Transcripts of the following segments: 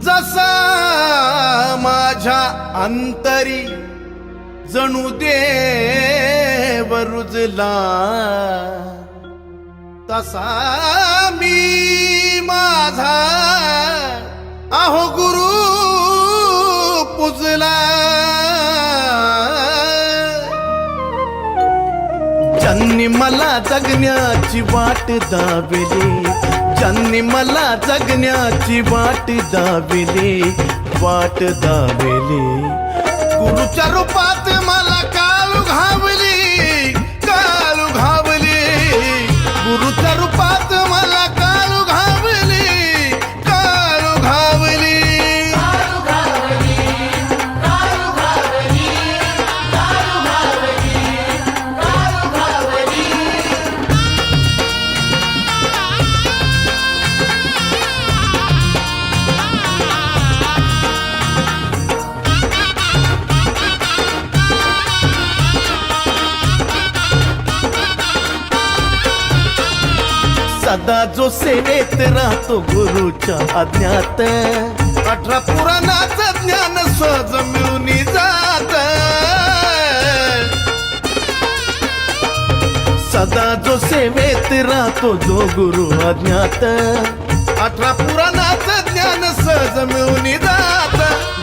जसा माझ्या अंतरी जणू देव रुजला तसा मी ज्यांनी मला जगण्याची वाट दाविली ज्यांनी मला जगण्याची वाट दाविली वाट दाविली. गुरुच्या रूपात मला काळू घावली. दादा जो सेवेत राहतो गुरुच्या आज्ञात. अठरा पुराणाचं ज्ञान सहज मिळून जात. सदा जो सेवेत राहतो जो गुरु अज्ञात अठरा पुराणाचं ज्ञान सहज मिळून जात.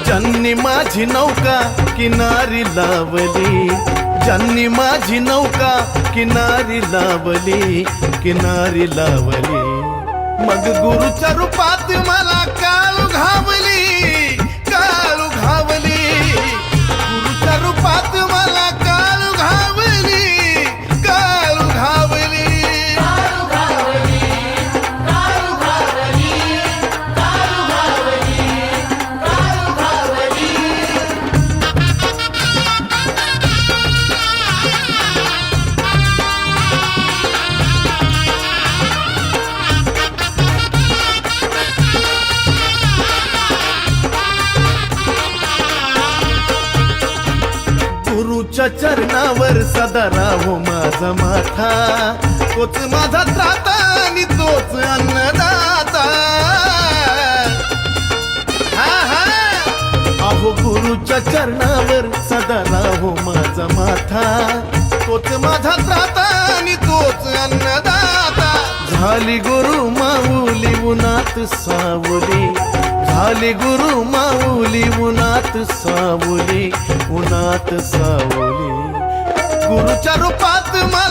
ज्यांनी माझी नौका किनारी लावली ज्यांनी माझी नौका किनारी लावली किनारी लावली. मग गुरुच्या रूपात मला काल घावली गुरुच्या चरणावर सदा राहो माझा माथा. तोच माझा त्राता आणि तोच अन्नदाता. हा हा. अहो गुरुच्या चरणावर सदा राहो माझा माथा. तोच माझा त्राता आणि तोच अन्नदाता. झाली गुरु माऊली उन्हात सावली. झाली गुरु माऊली उन्हात सावली उन्हात सावली. गुरुच्या रूपात मा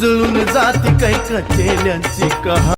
उजळून जाती काही कचेल्यांची कहा